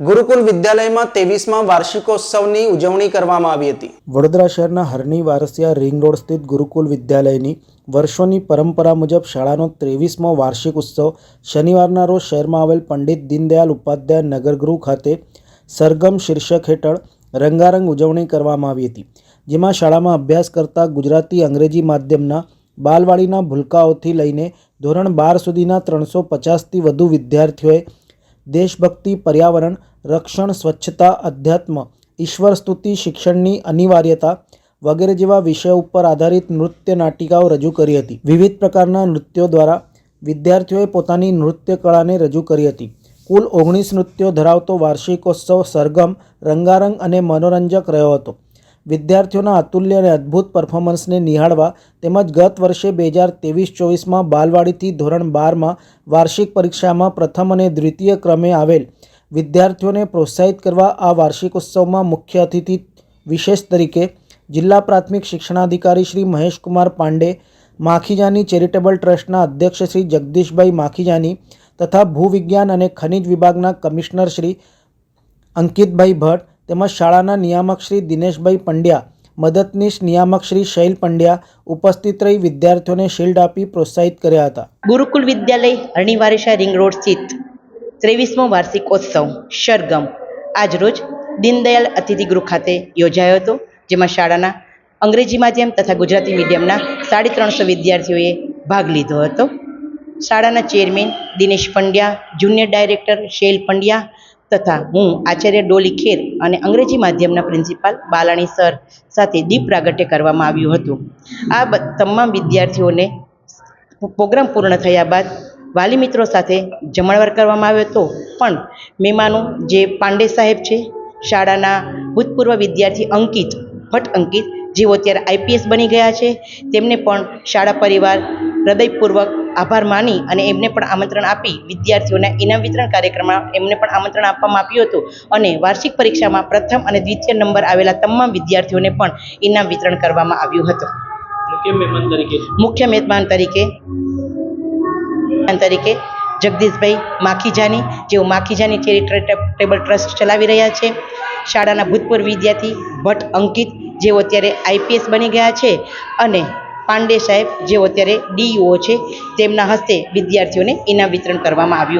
ગુરુકુલ વિદ્યાલયમાં ત્રેવીસમાં વાર્ષિકોત્સવની ઉજવણી કરવામાં આવી હતી. વડોદરા શહેરના હરની વારસિયા રિંગ રોડ સ્થિત ગુરુકુલ વિદ્યાલયની વર્ષોની પરંપરા મુજબ શાળાનો ત્રેવીસમો વાર્ષિક ઉત્સવ શનિવારના રોજ શહેરમાં આવેલ પંડિત દીનદયાલ ઉપાધ્યાય નગરગૃહ ખાતે સરગમ શીર્ષક હેઠળ રંગારંગ ઉજવણી કરવામાં આવી હતી, જેમાં શાળામાં અભ્યાસ કરતા ગુજરાતી અંગ્રેજી માધ્યમના બાલવાડીના ભૂલકાઓથી લઈને ધોરણ બાર સુધીના ત્રણસો પચાસથી વધુ વિદ્યાર્થીઓએ દેશભક્તિ, પર્યાવરણ, રક્ષણ, સ્વચ્છતા, અધ્યાત્મ, ઈશ્વર સ્તુતિ, શિક્ષણની અનિવાર્યતા વગેરે જેવા વિષય ઉપર આધારિત નૃત્ય નાટિકાઓ રજૂ કરી હતી. વિવિધ પ્રકારના નૃત્યો દ્વારા વિદ્યાર્થીઓએ પોતાની નૃત્ય કળાને રજૂ કરી હતી. કુલ ઓગણીસ નૃત્યો ધરાવતો વાર્ષિકોત્સવ, સરગમ, રંગારંગ અને મનોરંજક રહ્યો હતો. વિદ્યાર્થીઓના અતુલ્ય અને અદ્ભુત પરફોર્મન્સને નિહાળવા તેમજ ગત વર્ષે બે હજાર ત્રેવીસ ચોવીસમાં બાલવાડીથી ધોરણ બારમાં વાર્ષિક પરીક્ષામાં પ્રથમ અને દ્વિતીય ક્રમે આવેલ. વિદ્યાર્થીઓને પ્રોત્સાહિત કરવા આ વાર્ષિકોત્સવમાં મુખ્ય અતિથિ વિશેષ તરીકે જિલ્લા પ્રાથમિક શિક્ષણાધિકારી શ્રી મહેશકુમાર પાંડે, માખીજાની ચેરિટેબલ ટ્રસ્ટના અધ્યક્ષ શ્રી જગદીશભાઈ માખીજાની તથા ભૂવિજ્ઞાન અને ખનિજ વિભાગના કમિશનર શ્રી અંકિતભાઈ ભટ્ટ તેમજ શાળાના નિયામક શ્રી દિનેશભાઈ પંડ્યા, મદદનીશ નિયામક શ્રી શૈલ પંડ્યા ઉપસ્થિત રહી વિદ્યાર્થીઓને શિલ્ડ આપી પ્રોત્સાહિત કર્યા હતા. ગુરુકુલ વિદ્યાલય હરણીવારેશા રિંગ રોડ સ્થિત ત્રેવીસમો વાર્ષિકોત્સવ સરગમ આજરોજ દીનદયાલ અતિથિગૃહ ખાતે યોજાયો હતો, જેમાં શાળાના અંગ્રેજી માધ્યમ તથા ગુજરાતી મીડિયમના સાડી ત્રણસો વિદ્યાર્થીઓએ ભાગ લીધો હતો. શાળાના chairman Dinesh Pandya, junior director Shail Pandya તથા હું આચાર્ય ડોલી ખેર અને અંગ્રેજી માધ્યમના પ્રિન્સિપાલ બાલાણી સર સાથે દીપ પ્રાગટ્ય કરવામાં આવ્યું હતું. આ તમામ વિદ્યાર્થીઓને પ્રોગ્રામ પૂર્ણ થયા બાદ વાલી મિત્રો સાથે જમણવાર કરવામાં આવ્યો હતો. પણ મહેમાનો જે પાંડે સાહેબ છે, શાળાના ભૂતપૂર્વ વિદ્યાર્થી અંકિત ભટ્ટ અંકિત, જેઓ અત્યારે આઈપીએસ બની ગયા છે, તેમને પણ શાળા પરિવાર હૃદયપૂર્વક આભાર માની અને એમને પણ આમંત્રણ આપી વિદ્યાર્થીઓના ઇનામ વિતરણ કાર્યક્રમમાં એમને પણ આમંત્રણ આપવામાં આવ્યું હતું. અને વાર્ષિક પરીક્ષામાં પ્રથમ અને દ્વિતીય નંબર આવેલા તમામ વિદ્યાર્થીઓને પણ ઇનામ વિતરણ કરવામાં આવ્યું હતું. મુખ્ય મહેમાન તરીકે? તરીકે જગદીશભાઈ માખીજાની જેઓ માખીજાની ચેરિટેબલ ટ્રસ્ટ ચલાવી રહ્યા છે. શાળાના ભૂતપૂર્વ વિદ્યાર્થી ભટ્ટ અંકિત જેઓ અત્યારે આઈપીએસ બની ગયા છે. અને પાંડે સાહેબ જેઓ અત્યારે ડીઈઓ છે તેમના હસ્તે વિદ્યાર્થીઓને ઇનામ વિતરણ કરવામાં આવ્યું